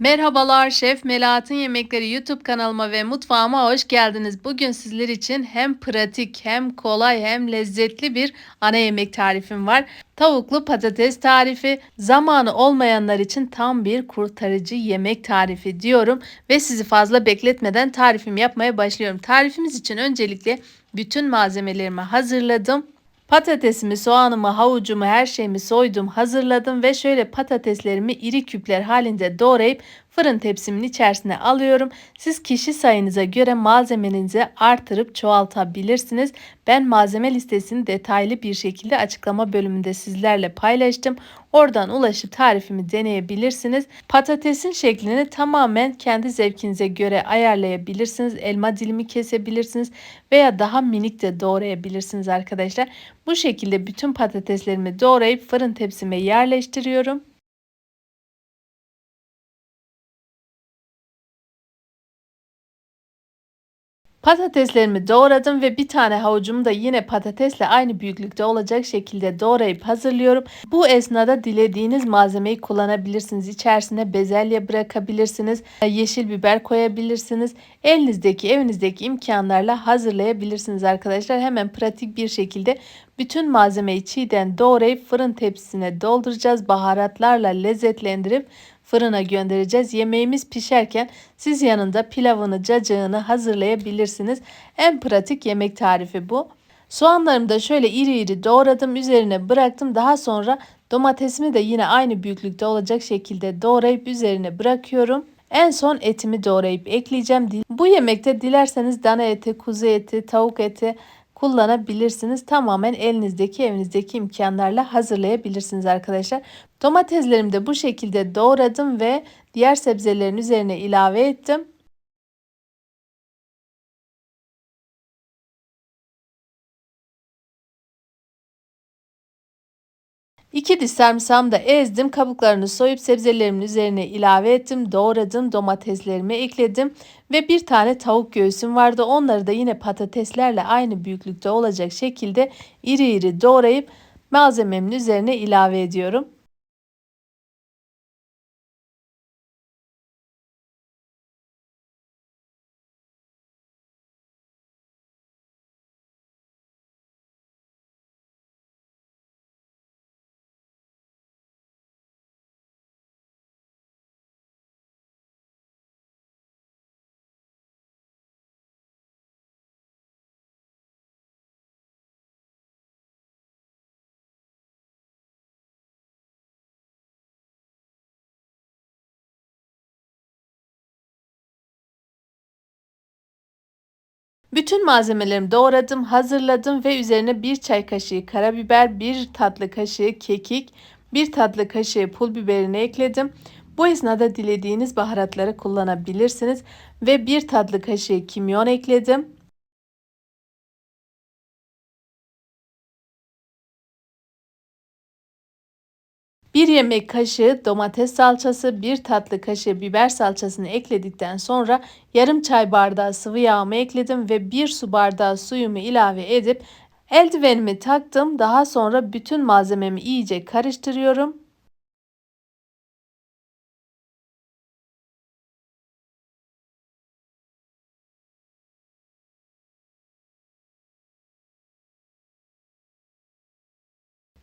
Merhabalar Şef Melahat'ın Yemekleri YouTube kanalıma ve mutfağıma hoş geldiniz. Bugün sizler için hem pratik hem kolay hem lezzetli bir ana yemek tarifim var. Tavuklu patates tarifi zamanı olmayanlar için tam bir kurtarıcı yemek tarifi diyorum ve sizi fazla bekletmeden tarifimi yapmaya başlıyorum. Tarifimiz için öncelikle bütün malzemelerimi hazırladım. Patatesimi, soğanımı, havucumu, her şeyimi soydum, hazırladım ve şöyle patateslerimi iri küpler halinde doğrayıp fırın tepsimin içerisine alıyorum. Siz kişi sayınıza göre malzemenizi artırıp çoğaltabilirsiniz. Ben malzeme listesini detaylı bir şekilde açıklama bölümünde sizlerle paylaştım. Oradan ulaşıp tarifimi deneyebilirsiniz. Patatesin şeklini tamamen kendi zevkinize göre ayarlayabilirsiniz. Elma dilimi kesebilirsiniz veya daha minik de doğrayabilirsiniz arkadaşlar. Bu şekilde bütün patateslerimi doğrayıp fırın tepsime yerleştiriyorum. Patateslerimi doğradım ve bir tane havucumu da yine patatesle aynı büyüklükte olacak şekilde doğrayıp hazırlıyorum. Bu esnada dilediğiniz malzemeyi kullanabilirsiniz. İçerisine bezelye bırakabilirsiniz. Yeşil biber koyabilirsiniz. Elinizdeki evinizdeki imkanlarla hazırlayabilirsiniz arkadaşlar. Hemen pratik bir şekilde bütün malzemeyi çiğden doğrayıp fırın tepsisine dolduracağız. Baharatlarla lezzetlendirip fırına göndereceğiz. Yemeğimiz pişerken siz yanında pilavını, cacığını hazırlayabilirsiniz. En pratik yemek tarifi bu. Soğanlarımı da şöyle iri iri doğradım. Üzerine bıraktım. Daha sonra domatesimi de yine aynı büyüklükte olacak şekilde doğrayıp üzerine bırakıyorum. En son etimi doğrayıp ekleyeceğim. Bu yemekte dilerseniz dana eti, kuzu eti, tavuk eti kullanabilirsiniz. Tamamen elinizdeki evinizdeki imkanlarla hazırlayabilirsiniz arkadaşlar. Domateslerimi de bu şekilde doğradım ve diğer sebzelerin üzerine ilave ettim. 2 diş sarımsağımı da ezdim. Kabuklarını soyup sebzelerimin üzerine ilave ettim. Doğradım. Domateslerimi ekledim. Ve bir tane tavuk göğsüm vardı. Onları da yine patateslerle aynı büyüklükte olacak şekilde iri iri doğrayıp malzememin üzerine ilave ediyorum. Bütün malzemelerimi doğradım, hazırladım ve üzerine bir çay kaşığı karabiber, bir tatlı kaşığı kekik, bir tatlı kaşığı pul biberini ekledim. Bu esnada dilediğiniz baharatları kullanabilirsiniz ve bir tatlı kaşığı kimyon ekledim. 1 yemek kaşığı domates salçası, 1 tatlı kaşığı biber salçasını ekledikten sonra yarım çay bardağı sıvı yağımı ekledim ve 1 su bardağı suyumu ilave edip eldivenimi taktım. Daha sonra bütün malzememi iyice karıştırıyorum.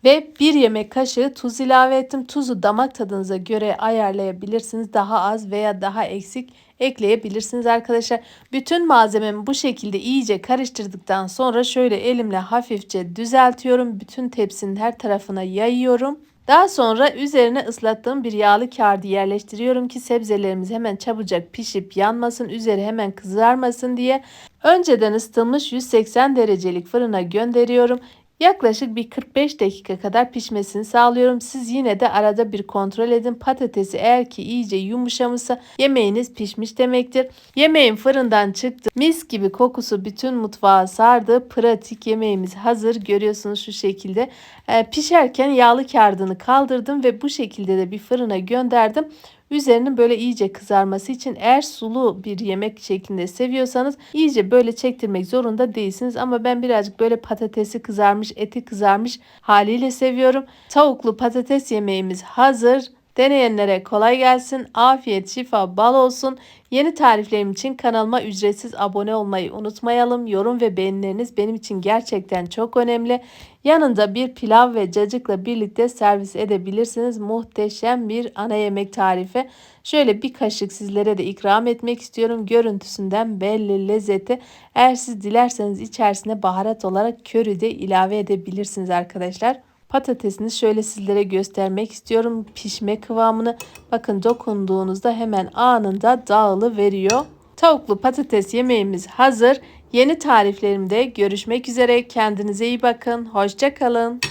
Ve bir yemek kaşığı tuz ilave ettim. Tuzu damak tadınıza göre ayarlayabilirsiniz. Daha az veya daha eksik ekleyebilirsiniz arkadaşlar. Bütün malzememi bu şekilde iyice karıştırdıktan sonra şöyle elimle hafifçe düzeltiyorum. Bütün tepsinin her tarafına yayıyorum. Daha sonra üzerine ıslattığım bir yağlı kağıdı yerleştiriyorum ki sebzelerimiz hemen çabucak pişip yanmasın, üzeri hemen kızarmasın diye. Önceden ısıtılmış 180 derecelik fırına gönderiyorum. Yaklaşık bir 45 dakika kadar pişmesini sağlıyorum. Siz yine de arada bir kontrol edin. Patatesi eğer ki iyice yumuşamışsa yemeğiniz pişmiş demektir. Yemeğin fırından çıktı. Mis gibi kokusu bütün mutfağa sardı. Pratik yemeğimiz hazır. Görüyorsunuz şu şekilde. Ee, pişerken yağlı kağıdını kaldırdım ve bu şekilde de bir fırına gönderdim. Üzerinin böyle iyice kızarması için eğer sulu bir yemek şeklinde seviyorsanız iyice böyle çektirmek zorunda değilsiniz. Ama ben birazcık böyle patatesi kızarmış, eti kızarmış haliyle seviyorum. Tavuklu patates yemeğimiz hazır. Deneyenlere kolay gelsin. Afiyet, şifa, bal olsun. Yeni tariflerim için kanalıma ücretsiz abone olmayı unutmayalım. Yorum ve beğenileriniz benim için gerçekten çok önemli. Yanında bir pilav ve cacıkla birlikte servis edebilirsiniz. Muhteşem bir ana yemek tarifi. Şöyle bir kaşık sizlere de ikram etmek istiyorum. Görüntüsünden belli lezzeti. Eğer siz dilerseniz içerisine baharat olarak köri de ilave edebilirsiniz arkadaşlar. Patatesini şöyle sizlere göstermek istiyorum. Pişme kıvamını bakın dokunduğunuzda hemen anında dağılı veriyor. Tavuklu patates yemeğimiz hazır. Yeni tariflerimde görüşmek üzere. Kendinize iyi bakın. Hoşça kalın.